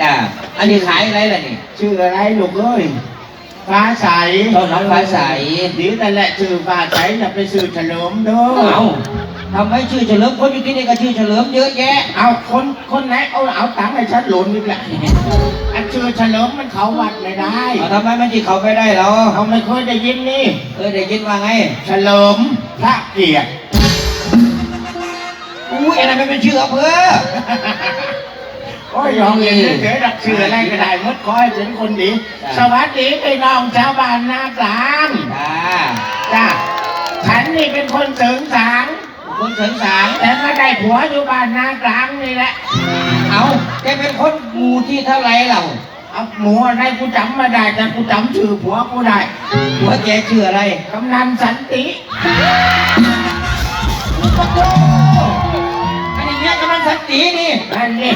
จ้าอันนี้ขายอะไรล่ะนี่ชื่ออะไรลูกเอ้ยฟ้าใสต้นน้องฟ้าใสดีแต่นแหละชื่อฟ้าใสจะไปชื่อเฉลิมเด้อเอาทำไมชื่อเฉลิมคนอยู่ที่นี่ก็ชื่อเฉลิมเยอะแยะ เอาคนคนไหนเอาเอาตังค์ให้ฉันหล่นอีกแหละอันชื่อเฉลิมมันเขาวัดไม่ได้เอาทำไมมันจีเขาไม่ได้เหรอเขาไม่เคยได้ยินนี่เออได้ยินว่าไง เฉลิมพระเกียรติอุ้ยอันนั้นมันเป็นชื่ออำเภอ โอ้ยยอมเรียนเฉยๆดักชื่ออะไรก็ได้มดคอยเป็นคนดี สวัสดีพี่น้องชาวบ้านนากลางจ้าจ้าฉันนี่เป็นคนเสริงสางคนเสริงสางแต่ก็ได้ผัวอยู่บ้านนากลางนี่แหละ เอาแกเป็นคนหมู่ที่เท่าไหรเราเอาหมูอะไรกูจำไม่ได้แต่กูจำชื่อผัวกูได้หัวแกชื่ออะไรกำนันสันติอันนี้เนี่ยกำลังสันตินี่นั่นนี่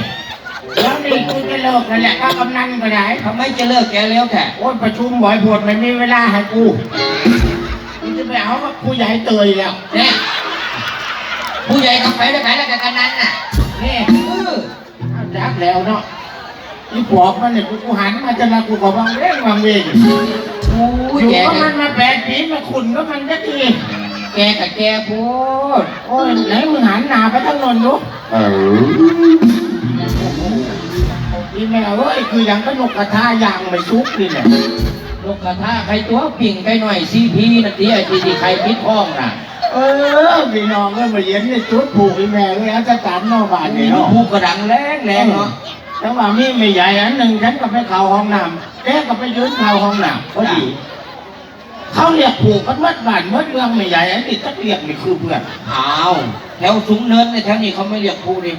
แล้วนี่กูจะเลิกกันแหละก็กำนันก็ได้ทำไมจะเลิกแกแล้วแท้โอ้ยประชุมบ่อยปวดไม่มีเวลาให้กูกูจะไปเอากับผู้ใหญ่เตยแล้วเนี่ยผู้ใหญ่กับไปแล้วไหนแล้วกับกันนั้นน่ะนี่เออเอาจักแล้วเนาะอีปอบมันเนี่ยกูกูหันมาจะมากูก็วังเร่งวังเวงโอ้อยยู่แกก็กัมันนมาแปดปีมาขุนก็มันจะทีแกกับแกพูดโอ้ยไหนมึงหันหน้าไปทางโนนดู อีแม่เอ้ยคืออย่างก็นกกระทาย่างไม่ซุกนี่แหละนกกระทาใครตัวปิ่งใครหน่อยซีพีนั่นทีไอ้ที่ที่ใครพิดห้องน่ะ เออพี่น้องก็มาเย็นนี่ชุดผูกอีแม่เลยอาจจะตันนอกบ้านนี่เนาะผู้กระดังแรงแรงเนาะแต่ว่ามีไม่ใหญ่อันหนึ่งฉันก็ไปเข้าห้องน้ำแกก็ไปยืนเข้าห้องน้ำพอดีเขาเรียกผูกกันวัดบ้านวัดเมืองไม่ใหญ่อันนี้ก็เรียกนี่คือเพื่อนอ้าวแถวสูงเนินในแถวนี้เขาไม่เรียกผู้ดิ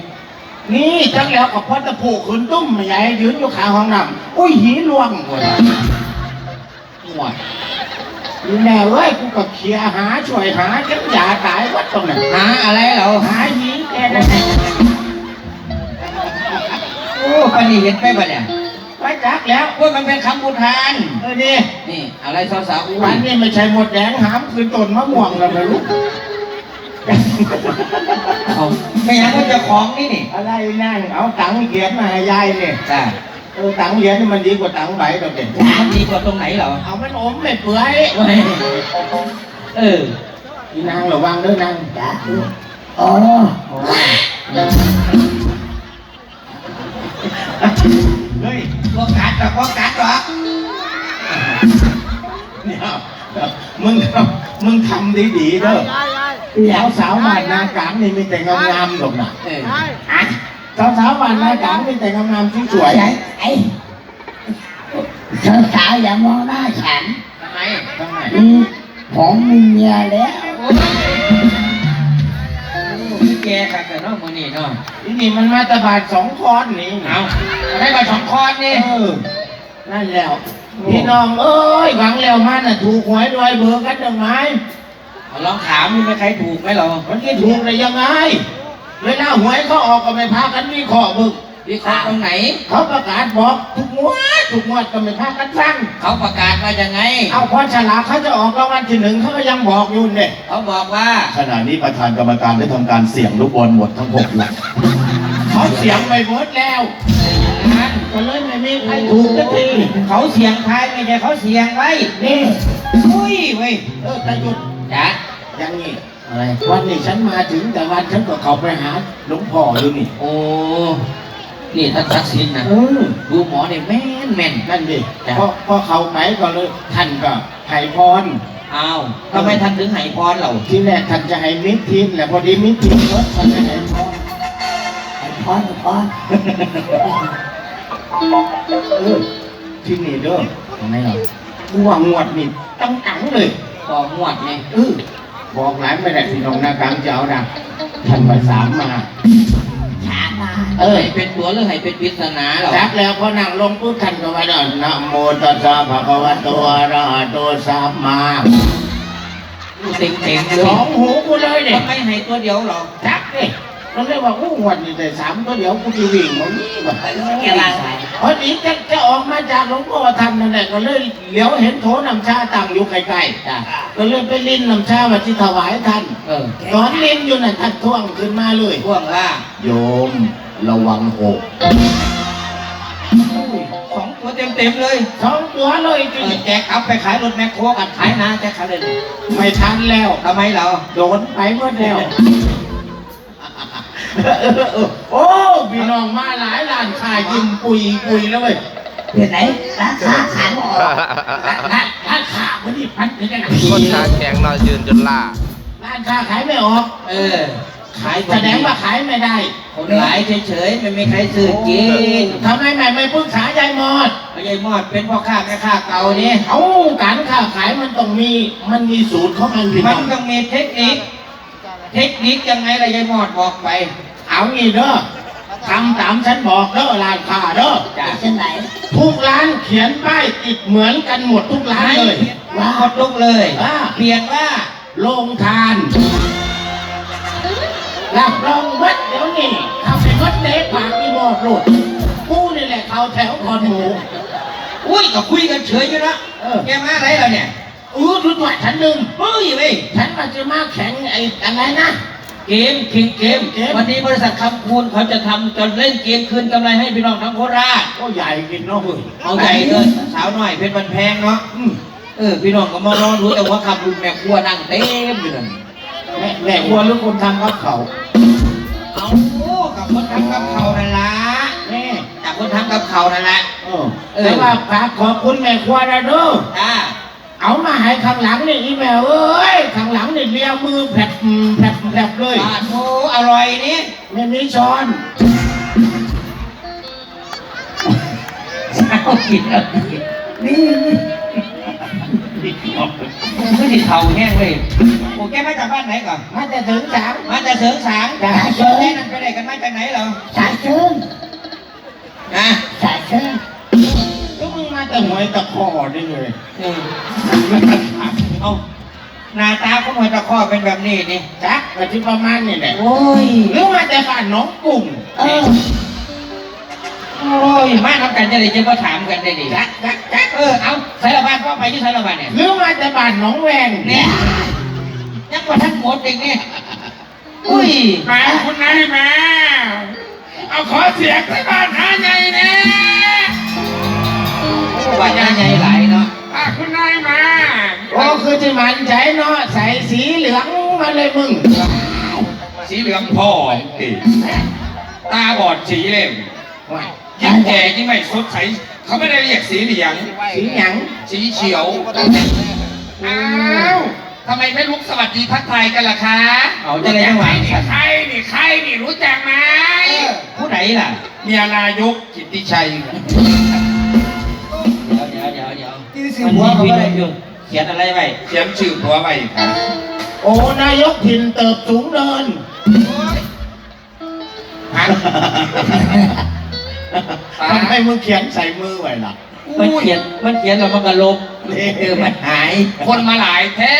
นี่จังแล้วกับพ่อตะผูกขึ้นตุ้มไม่ใหญ่ยืนอยู่ข้างห้องน้ำอุ้ยหีลวงหมดหมดอีแม่เอ้ยกูก็เคลียร์หาช่วยหาจังยาตายวัดตรงนั้นหาอะไรเหรอหาหีแกนั่นแหละโอ้ปานนี่เห็นไปปะเนี่ยไปจักแล้วว่ามันเป็นคำบูทานเออดีนี่อะไรสาวๆอู้วันนี้ไม่ใช่หมดแดงหามคือต้นมะม่วงแล้วไม่รู้ เอาไม่อยากว่าเจะของนี่นี่อะไรนั่นเอาตังค์เหรียญมาให้ยายเนี่ยจ้าเออตังค์เหรียญนี่มันดีกว่าตังค์ใบดอกเด็ดมันดีกว่าตรงไหนเหรอเอามันอมไม่เปื่อยเว้ยเอออีนางระวังเด้วยนางจ้าอ๋อเฮ้ยพวกกัดหรอกพวกกัดหรอกเนี่ยมึงทำ มึงทำดีๆเด้อสาวสาวๆบ้านนากลางนี่มีแต่งามๆหรอกนะเอออะสาวสาวๆบ้านนากลางมีแต่งามๆที่สวยไอ้สาวๆอย่ามองหน้าฉันทำไมทำไมอืมผมมีเมียแล้วโอ้ยพี่แกกัดแต่นอกมือนี่เนาะทีนี่มันมาตะบาดสองคอนนี่เอาได้มาสองคอนนี่เออนั่นแล้ว พี่น้องเอ้ยหวังแล้วมันน่ะถูกหวยรวยเบอร์กันยังไงเอาลองถามมีไหมใครถูกไหมเหรอมันที่ถูกได้ยังไง เวลาหวยเขาออกก็ไม่พากันมีข้อบึกวิเคราะห์ตรงไหน เขาประกาศบอกทุกงวดทุกงวดก็ไม่พากันฟังเขาประกาศว่ายังไง เอาพอฉลากเขาจะออกรางวัลที่หนึ่งเขาก็ยังบอกอยู่เนี่ยเขาบอกว่าขณะนี้ประธานกรรมการได้ทำการเสี่ยงลูกบอลหมดทั้งหกหลักเขาเสียงไปหมดแล้วนั้นก็เลยไม่มีใครถูกสักทีเขาเสียงทายไม่ใช่เขาเสียงไว้นี่อุ้ยเว้ยเออแต่หยุดจ้ะอย่างนี้อะไรวันนี้ฉันมาถึงแต่วันฉันก็เข้าไปหาหลวงพ่ออยู่นี่ โอ้นี่ท่านศักดิ์สิทธิ์นะเออดูหมอเนี่ยแม่นแม่นนั่นดิจ้ะพอพอเขาไปก็เลยท่านก็ให้พรอ้าวทำไมท่านถึงให้พรเราทีแรกท่านจะให้มิตรทินแหละพอดีมิตรทินรถท่านจะให้พรไอ้พอนไอ้พอน เออที่นี่เด้อทำไมเหรอกูว่างวดนี่ตั้งตังเลยต่อหวดนี่เออบอกหลายไม่ได้พี่น้องหน้ากลางจะเอาดังท่านมาสามมา ถามมาเออ ให้เป็นตัวหรือให้เป็นปริศนาเหรอจักแล้วพอนั่งลงปุ๊บท่านก็ว่าเดินนะโมตัสสะภะคะวะโตอะระหะโตสัมมาดูเต็งๆเลสยองหูกูเลยเนี่ย ทำไมให้ตัวเดียวเหรอจักเลยมันเลยว่าอู้งวดนี่แต่สามก็เดี๋ยวกูจะวิ่งมันนี่แบบแกว่าไง พอดีจะจะออกมาจากหลวงพ่อทำนั่นแหละก็เลยเหลียวเห็นโถน้ำชาตั้งอยู่ใกล้จ้ะๆก็เลยไปลิ้นน้ำชามาที่ถวายท่านเออตอนลิ้นอยู่น่ะท่านท่วงขึ้นมาเลยพ่วงว่าโยมระวังหกสองตัวเต็มเต็มๆเลยสองตัวเลยเอจุอแจกเอาไปขายรถแมคโครกันขายนาแจกขายเลยไม่ทันแล้วทำไมเราโดนไปหมดแล้ว โอ้พี่น้องมาหลายร้านขายยิ้มปุยปุยแล้วเว้ยเป็นไหนร้านค้าขายหมดร้านร้านร้านค้าวันนี้พันเป็นยังไงคนขาแข็งนอนยืนจนล่าร้านค้าขายไม่ออก เออ ขายแสดงว่าขายไม่ได้ คนขายเฉยๆไม่มีใครซื้อกินทำไมแม่ไม่ปรึกษายายหมดไม่ใช่มอดเป็นพ่อค้าแม่ค้าเก่านี่เอาการค้าขายมันต้องมี มันมีสูตรของมันพี่มัน้นองต้องมีเทคนิค เทคนิคยังไงล่ะยายมอดบอกไป เอางี้เด้อทำตามฉันบอกเด้อร้านค้าเด้อเป็นเช่นไหนทุกร้านเขียนป้ายติดเหมือนกันหมดทุกร้านเลยว่าหมดลุกเลย อ่า เปลี่ยนว่าโรงทานรับรองวัดเดี๋ยวนี้เข้าไปวัดเด็กปากอีบอดโลดกูนี่แหละเขาแถวคอนหมู อุ้ยก็คุยกันเฉยอยู่นะเออ แกมาอะไรแล้วเนี่ย อู้รู้ว่าฉันหนึ่งเฮ้ยเว้ยฉันมาจะมาแข่งไอ้อะไรนะ เกมคิงเกม เกม วันนี้บริษัทคำคูณเขาจะทำจะเล่นเกมคืนกำไรให้พี่น้องทั้งโคราช ก็ใหญ่กินเนาะเว้ยเอาใหญ่เลยสาวน้อยเป็นวันแพงเนาะอืมเออพี่น้องก็มารอรู้แต่ว่าขับรุ่นแม่ครัวนั่งเต็มอยู่นั่นแม่แม่วัวหรือคนทำกับเขาเอากับคนทำกับเขานั่นละแม่กับคนทำกับเขานั่นแหละ เออเออ แต่ว่าฝากขอบคุณแม่ครัวนะเด้อ จ้า เอามาให้ข้างหลังนี่อีแม่เอ้ยข้างหลังนี่เลียมือแผลบแผลบแผลบเลยปาโถอร่อยนี่ไม่มีช้อนเอากินเอากินนี่ไม่ได้เท่าแห้งเลยโอ้แกมาจากบ้านไหนก่อนมาจะถึงสามมาจากเสริงสางจ้ะเชิญแน่นั่นไปไหนกันมาจากไหนเหรอสายเชิงนะสายเชิงก็ มึงมาแต่หวยตะคอนี่เลยเออเอาหน้าตาของหอยตะข้อเป็นแบบนี้นี่จักก็ที่ประมาณนี่แหละโอ้ยหรือมาแต่บ้านหน้องกุ้งเออโอ้ยมาทำกันจะได้จะมาถามกันได้ดิจักจักจักเออเอาสารบัญพ่อไปที่สารบัญเนี่ยหรือมาแต่บ้านหน้องแวงเนี่ยยังกว่าทั้งหมดเองเนี่ยอุ้ยมาคุณนายมาเอาขอเสียงที่บ้านหาใหญ่แน่ ว่าใหญ่ใหญ่หลายเนาะอะคุณนายมาโอ้คือที่มันใจเนาะใส่สีเหลืองมาเลยมึง สีเหลืองพ่อติตาบอดสีเล่มยิ่งแก่ยิ่งไม่สดใสเขาไม่ได้เรียกสีเหลืองสีหยังสีเขียวอ้าวทำไมไม่ลุกสวัสดีทักทายกันล่ะคะเอาจะได้ยังไงนี่ใครนี่ใครนี่รู้จักไหมผู้ไหนล่ะเมียนายกกิติชัย ดี๋ยวมันมีพี่น้องอยู่เขียนอะไรไว้เขียนชื่อผัวไว้ค่ะโอ้นายกถิ่นเติบสูงเดินฮะทำไมมึงเขียนใส่มือไว้ล่ะมันเขียนมันเขียนแล้วมันก็ลบเออมันหาย คนมาหลายแท้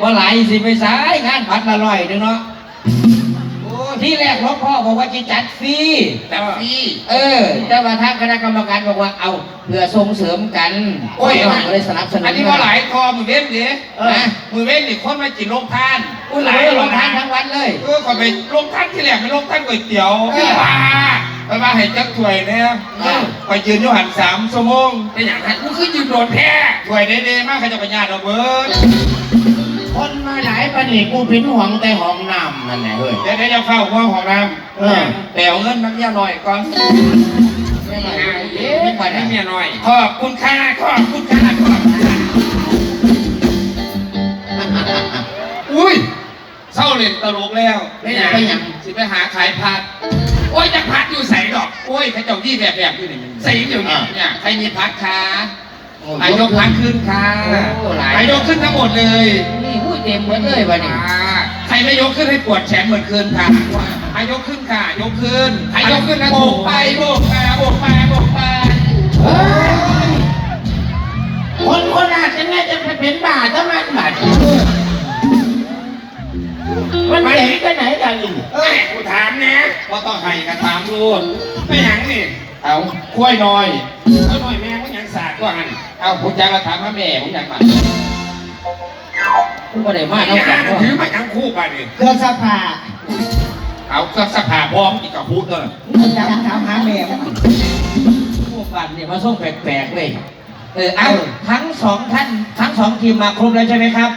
ว่าหลายสิไปสายงานพัดละร้อยหนึงเนาะโอ้ ที่แรกหลวงพ่อบอกว่าจะจัดฟรีแต่พี่เออ แต่ว่าทางคณะกรรมการบอกว่าเอาเพื่อส่งเสริมกันโอ้ยเราก็เลยสนับสนุนอันนี้ว่าหลายคอมือเว้นดิเออนะมือเว้นนี่คนมากินโรงทานอุ้ยหลายลงทานทั้งวันเลยเออก่อนไปลงท่านที่แรกไปลงท่านก๋วยเตี๋ยวเออพี่ว่าไปมาให้จักถ้วยเนี่ยเออไปยืนอยู่หันสามชั่วโมงเป็นอย่างนั้นกูคือยืนโดนแพ้ถ้วยเด้ๆมากเขาจะไปญาติเราเบิร์ด คนมาหลายปันนี่กูพินห่วงแต่ห้องน้ำนั่นแหละเฮ้ยเดี๋ยวเดี๋ยวจะเฝ้าห้องของน้เออำแต่เอาเงินน้ำเมียหน่อยก่อนไม่ปล่อยให้เมียหน่อยขอบคุณค่าขอบคุณค่าขอบคุณค่าอุ้ยเศร้าเล่นตลกแล้วไม่อยากไปหยังสิไปหาขายผัดโอ้ยจะพัดอยู่ใส่ดอกโอ้ยเขาเจ้าที่แบบแบบอยู่นี่ใส่อยู่เนี่ยเนี่ยใครมีพัดคะ นายกพัดขึ้นค่ะโอ้หลายนายกขึ้นทั้งหมดเลยนี่พูดเต็มหมดเลยวันนี้ อ่าใครไม่ยกขึ้นให้ปวดแขนเหมือนคืนค่ะนายกขึ้นค่ะ ยกขึ้นใครยกขึ้นนะโบกไปโบกมาโบกมาโบกมาเฮ้ยคนคนอาจจะน่าจะเป็นบาทถ้ามันบาทมันเห็นกันไหนกันอีกเอ้ยกูถามเนี่ยว่าต้องให้กันถามรูนไม่หยังนี่เอากล้วยหน่อยกล้วยหน่อยแม่ ก็ยังสากก็หันเอาผมอยากมาถามพระแม่ผมอยากมาก็ได้มาไม่น้องหกัยันงถือมาทั้งคู่ไปดิเครื่องซักผ้าเอาเครื่องสักผ้าพร้อมอีกกับพูดเลยจำถามหาแม่มันพวกไปฟันเนี่ยมาส่งแปลกๆเลยเออเอาทั้งสองท่านทั้งสองทีมมาครบแล้วใช่ไหมครับ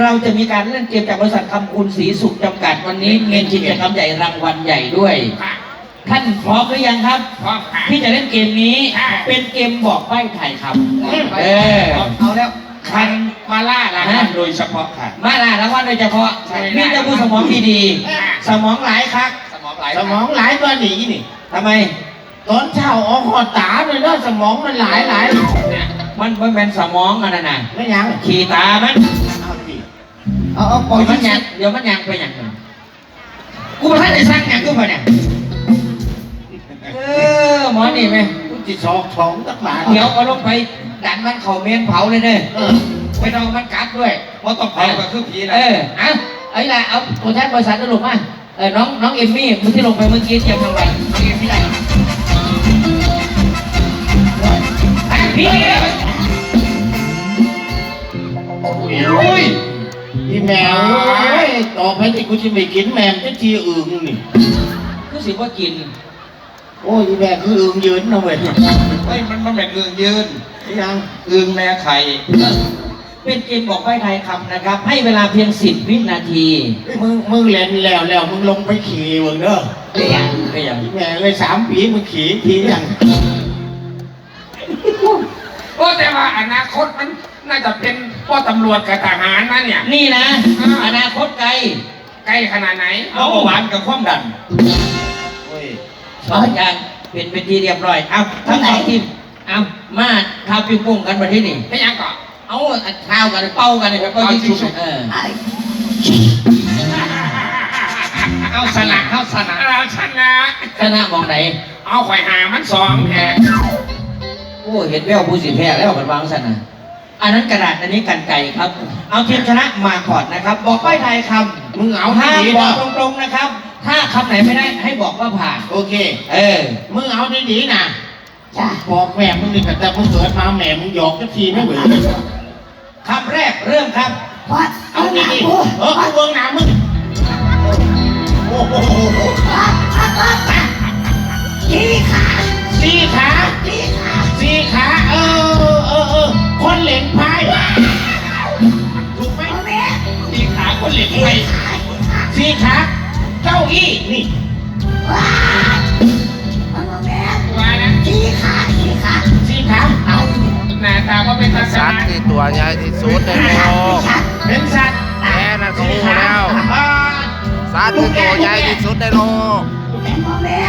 เราจะมีการเล่นเกมจากบริษัทคำคุณศรีสุขจำกัดวันนี้เงินกิจกรรมใหญ่รางวัลใหญ่ด้วยค่ะ ท่านพร้อมหรือยังครับ พร้อมค่ะ ที่จะเล่นเกมนี้ ค่ะ เป็นเกมบอกใบ้ไทยครับเออเอาแล้วคันมาล่ารางวัลโดยเฉพาะค่ะ มาล่ะรางวัลโดยเฉพาะใช่ มีแต่ผู้สมองดีค่ะๆสมองหลายครับสมองไหลสมองหลายตัวหนีนี่ทำไม ตอนเช้าออกหอดตาเลยเนาะสมองมันหลายหลายเนี่ยมันมันเป็นสมองอันนั้นน่ะไม่ยังขี่ตามันเอาสิเอาเอาปล่เดี๋อยยวมันยังเดี๋ยวมันยังไปอย่างหนึ่งกูมาท่านได้สร้างอย่างกูมาเนี่ยเออห มอนี่ไหมกูจิตสองสองตักบาทเดี๋ยวเอาลงไปดันมันเข่าเมนเผาเลยเด้อเออไปเอามันกัดด้วยว่าต้องเผากับคือผีเอนะอเอาไอ้ละเอาตัวแทนบริษัทสรุปมาเออน้องน้องเอมมี่คนที่ลงไปเมื่อกี้เตรียมทำอะไรน้องเอมมี่ได้พี่อุ้ยพี่แมวเอ้ยต่อไปที่กูจะไม่กินแมมจะทีอึ่งนี่รู้สึกว่ากิน โอ้ยพี่แมวคืออึ่งยืนนะเว้ยเฮ้ยมันมันเป็นเอืองยืนยังเอืองแม่ไข่เป็นเกมบอกใบ้ไทยคำนะครับ ให้เวลาเพียง10วินาที มึงมึงเล่นแล้วแล้วมึงลงไปขี่มึงเด้อก็อย่างก็อย่างพี่แมวเลยสามปีมึงขี่ทียังโอ้แต่ว่าอนาคตมันน่าจะเป็นพ่อตำรวจกับทหารนะเนี่ย นี่นะอ่าอนาคตไกลใกล้ขนาดไหนเอาเบาหวานกับความดันโอ้ย สองอย่างเป็นเป็นที่เรียบร้อยเอาทั้งสองทีมเอามาท้าปิ้งโป้งกันมาที่นี่ไม่ยังก่อนเอาข้าวกันเป้ากันเลยเป้ายิงชุบเออไอ้เอาชนะเอาชนะเราชนะชนะมองไหนเอาข่อยหามันสองแพ้โอ้เห็นแววผู้สิแพ้แล้วกันวางสันนะอันนั้นกระดาษอันนี้กันไก่ครับ เอาทีมชนะมาก่อนนะครับ บอกใบ้ไทยคำมึงเอาห้าให้มดีบอนะกตรงๆนะครับ ถ้าคำไหนไม่ได้ให้บอกว่าผ่าน โอเค เออ มึงเอาดีๆนะจ้าบอกแม่มึงนี่แต่มึงเกิดมาแม่มึงหยอกสักทีไม่เหมือนคำแรกเริ่มครับ วัดเอาเอาหดีน้าๆกูเออกูเบิ่งหน้ามึงโอ้โหวัดวัดวัดวัดขี่ขาสี่ขาขี่ขาสี่ขาเออเออเออคนเหล่งพายถูกไหมเอาแม่ตีขาคนเหล็กขี่ไปขาขี่ขาสี่ขา เก้าอี้นี่วัดเอาแม่ว่านะขี่ขาขี่ขาสี่ขาเอาหน้าตาว่าเป็นทัศสัตนะว์ที่ตัวใหญ่ที่สุดในโลกเป็นสัตว์แม่น่ะก็รู้แล้วอ่าสัตว์ที่ตัวใหญ่ที่สุดในโลกแม่พ่อแม่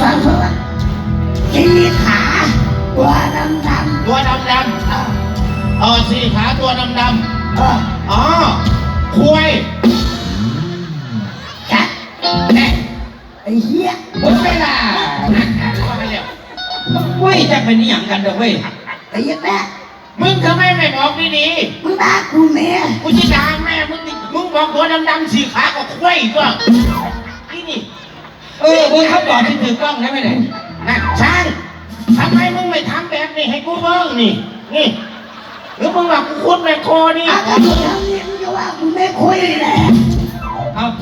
ฟังเถอะขี่ขาตัวดำดำตัวดำดำเออสี่ขาตัวดำดเออำอ๋อควายจัดแน่ ไอ้เหี้ยหมดเวลาว่าไปแล้วเว้ยจะเป็นอหย่างกันเด้อเว้ย ไอ้เหี้ยแม่มึงทำไมไม่บอกดีมึงด่ากูแม่ๆกูจะด่าแม่มึงดิมึงบอกตัวดำๆสี่ขาก็ควายตัวไอ้นี่เออเบอร์คำตอบที่ถูกต้องได้ไหมเนี่ยนะช่างทำไมมึงไม่ทำแบบนี้ให้กูเบิ่งนี่ นี่ หรือมึงว่ากูคุดแม่โคนี่ อาถ้ามึงทำนี่มึงจะว่ากูไม่คุยแหละเอา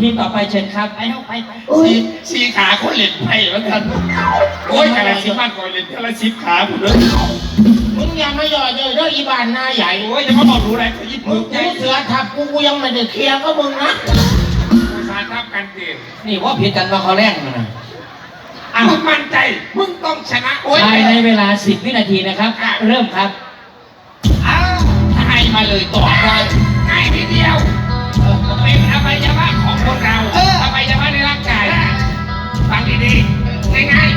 ทีมต่อไปเชิญครับไปเอาไปไปอุ้ย สีสีขาคนเหล็กไปเหมือนกันโอ้ยแต่ละสิบบ้านก่อนเหล็กแต่ละสิบขาผมเลยมึงอย่ามาหย่อเยอะเด้ออีบ้านหน้าใหญ่โอ้ยจะมาบอกรู้อะไรเขายิบมึมืงอใหกูญ่เสือทับกูกูยังไม่ได้เคลียร์ก็มึงนะสาทับกันเองนี่ว่าผิดกันมาเขาแรกมันนะมึงมั่นใจ มึงต้องชนะโอ้ยภายในเวลา 10 วินาทีนะครับ เริ่มครับอ้าวให้มาเลยตอบได้ง่ายนิดเดียวเออเป็นอวัยวะของ คนเราอวัยวะในร่างกายฟังดีๆง่าย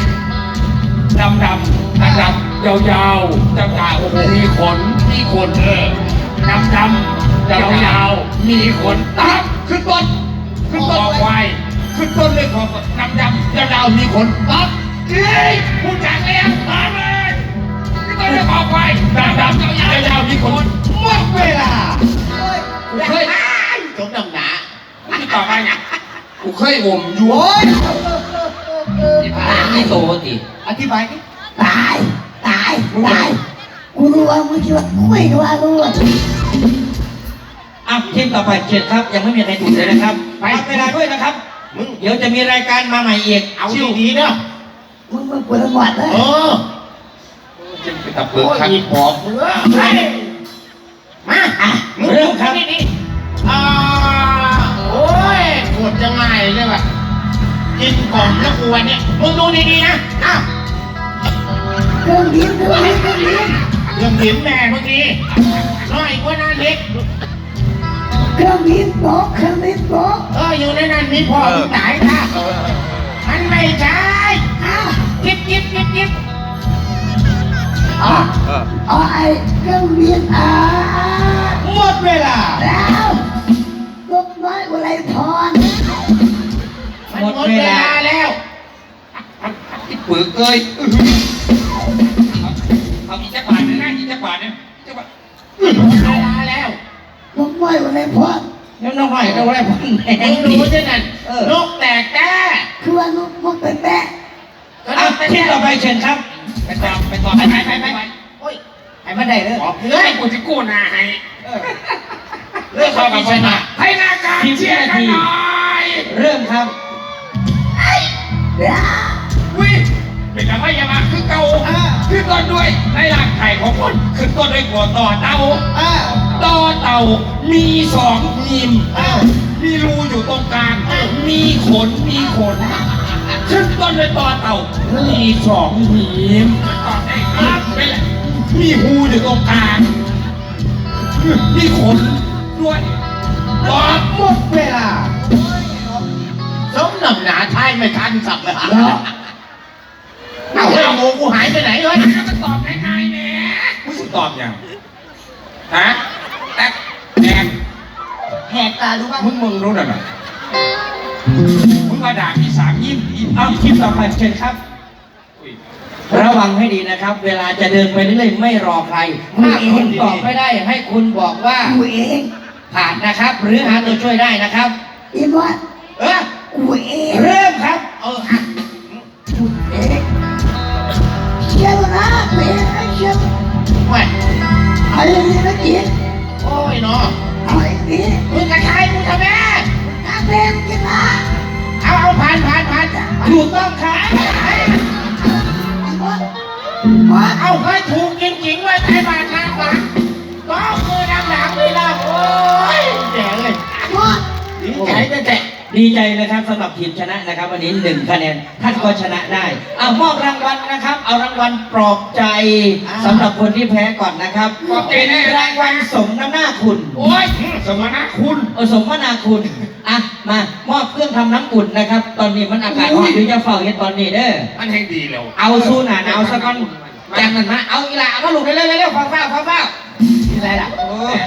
ๆดำดำดำดำยาวยาวๆยาวยาวๆโอ้โหมีขนมีขนเออดำดำยาวยาวๆมีขนตับขึ้นต้นขึ้นต้นควายขึ้นต้นเลยของดำดำยาวยาวๆมีขนตับเอ้ยพูดจากแล้วตามเลยขึ้นต้นเลยของควายดำดำยาวยาวๆมีขนหมดเวลากูเคยจงดำ หนานี่ต่อไปเนี่ยกูเคยอมอยู่โอ้ยนี่โตติอธิบายดิตายตายตายกูรู้ว่ามึงจะว่าคุยว่ารู้ว่าอะทีมต่อไปเชิญครับ ยังไม่มีใครถูกเลยนะครับไปเวลาด้วยนะครับมึงเดี๋ยวจะมีรายการมาใหม่อีกเอาดีๆเด้อมึงมึงปวดหมดเลยเออจึงเป็นตะเบิโอ้กยครับมีปอบเบื่อเฮ้ยมาอะมึงเริ่มครับนี่นี่อ่าโอ้ ยปวดจะง่ายเลยว่ะกินกล่อมแล้วกูวันเนี้ยมึงดูดีๆนะอ้าวเครื่องบินเครื่องบินเครื่องบินเรื่องหินแม่เมื่อกี้น้อยกว่านั้นเล็กเครื่องบินตกเครื่องบินตกเอออยู่ในนั้นมีพ่อมึงตายค่ะมันไม่ใช่อ้าวจิ๊บจิ๊บจิ๊บจิ๊บอ๋อเออเอาไอ้เครื่องบินอ่าหมดเวลาแล้วนกน้อยอุไรพร มันหมดเวลาแล้วที่ปึกเอ้ยอื้อหือเอาเอาอีกจักบาทหนึงนะอีกจักบาทหนึงจักบาทหมดเวลาแล้วนกน้อยอุไรพรแล้วน้องหอยน้องอะไรพันแหมึงงดีรู้ใช่นั่นเออนกแตกแต้คือว่านกนกเป็นแปะอะทีมต่อไปเชิญครับไปต่อไปต่อไปไปไปไปไปโอ้ยให้มันได้เด้อขอบเพื่เฮ้อยนกูจะกู้หนาให้เรื่องความชนะให้หนาการเชียร์กันหน่อย เริ่มครับแล้ ววิเป็นอะไรอย่ามาคือเก่าคือต้นด้วยในร่างกายของคนคือต้นด้วยหัวต่อเต่าต่อเต่ามีสองหิมมีรูอยู่ตรงกลาง มีขนมีขน ขึ้นต้นด้วยต่อเต่ามีสองหิมต่อได้ครับเป็นไรมีหูอยู่ตรงกลางมีขนด้วย สับเลยเอาเฮ้ยโมกูหายไปไหนเอ้ยแล้วมันตอบง่ายๆแหม่มึงสิตอบยังฮะแอ๊กแดงแหกตาดูว่ามึงมึงรู้น่ะนะมึงมาด่าพี่สามยิ้มยิ้มเอาทีมต่อไปเชิญครับอุ้ยระวังให้ดีนะครับ เวลาจะเดินไปเรื่อยๆไม่รอใครถ้าคุณตอบไม่ได้ ให้คุณบอกว่ากูเองผ่านนะครับ หรือหาตัวช่วยได้นะครับอีมอดเออกูเองเริ่มครับ เอออะเชียร์นะเชียร์เชียร์แหวะอรนี่นะเจี๊ย ดีใจนะครับสำหรับทีมชนะนะครับ วันนี้หนึ่งคะแนนท่านก็ชนะได้เอามอบรางวัลนะครับ เอารางวัลปลอบใจสำหรับคนที่แพ้ก่อนนะครับเป็นรางวัลสมน้ำหน้าคุณโอ้ยสมณะคุณเออสมนาคุณอะมามอบเครื่องทำน้ำอุ่นนะครับ ตอนนี้มันอากาศร้อนหรือจะเฝ้าเฮ็ดตอนนี้เด้อมันแห่งดีแล้วเอาสู้หนาหนาวสักก่อนจากนั้นมาเอาอีหลาเอามาลูกเร็วๆเร็วๆฟ้าฟ้าฟ้าฟ้านี่อะไรล่ะโอ้ย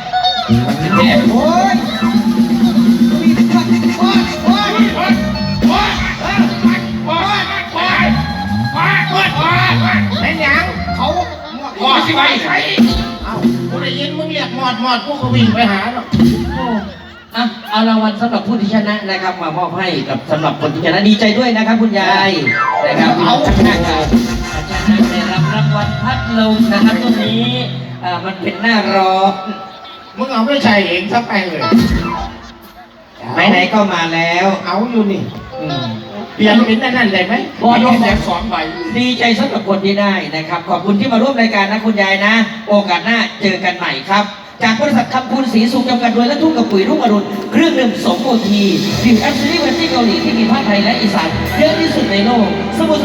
เป็นหยังเขาพอสิไว้ใส่เอ้ากูได้ยินมึงเรียกหมอดหมอดกูก็วิ่งไปหาเนาะอะเอารางวัลสำหรับผู้ที่ชนะนะครับ มามอบให้กับสำหรับคนที่ชนะดีใจด้วยนะครับ คุณยายนะครับเอาชนะกันชนะได้รับรางวัลพัดลมนะครับตรงนี้อ่ามันเป็นหน้าร้อนมึงเอาไม่ใช่เองซะไปเลยไหนๆก็มาแล้ว เอาอยู่นี่อืม เปลี่ยนเป็นนั่นนั่นได้ไหมพอยกแจแบกบสองใบดีใจสำหรับคนที่ได้นะครับ ขอบคุณที่มาร่วมรายการนะคุณยายนะ โอกาสหน้าเจอกันใหม่ครับ จากบริษัทคำพูนสีสุขจำกัดโดยและทุ่งกับปุ๋ยรุ่งอรุณเครื่องดื่มสมโอทีดื่มแอปซิลี่เวสตี้เกาหลีที่มีภาคไทยและอีสานเยอะที่สุดในโลกสมุทร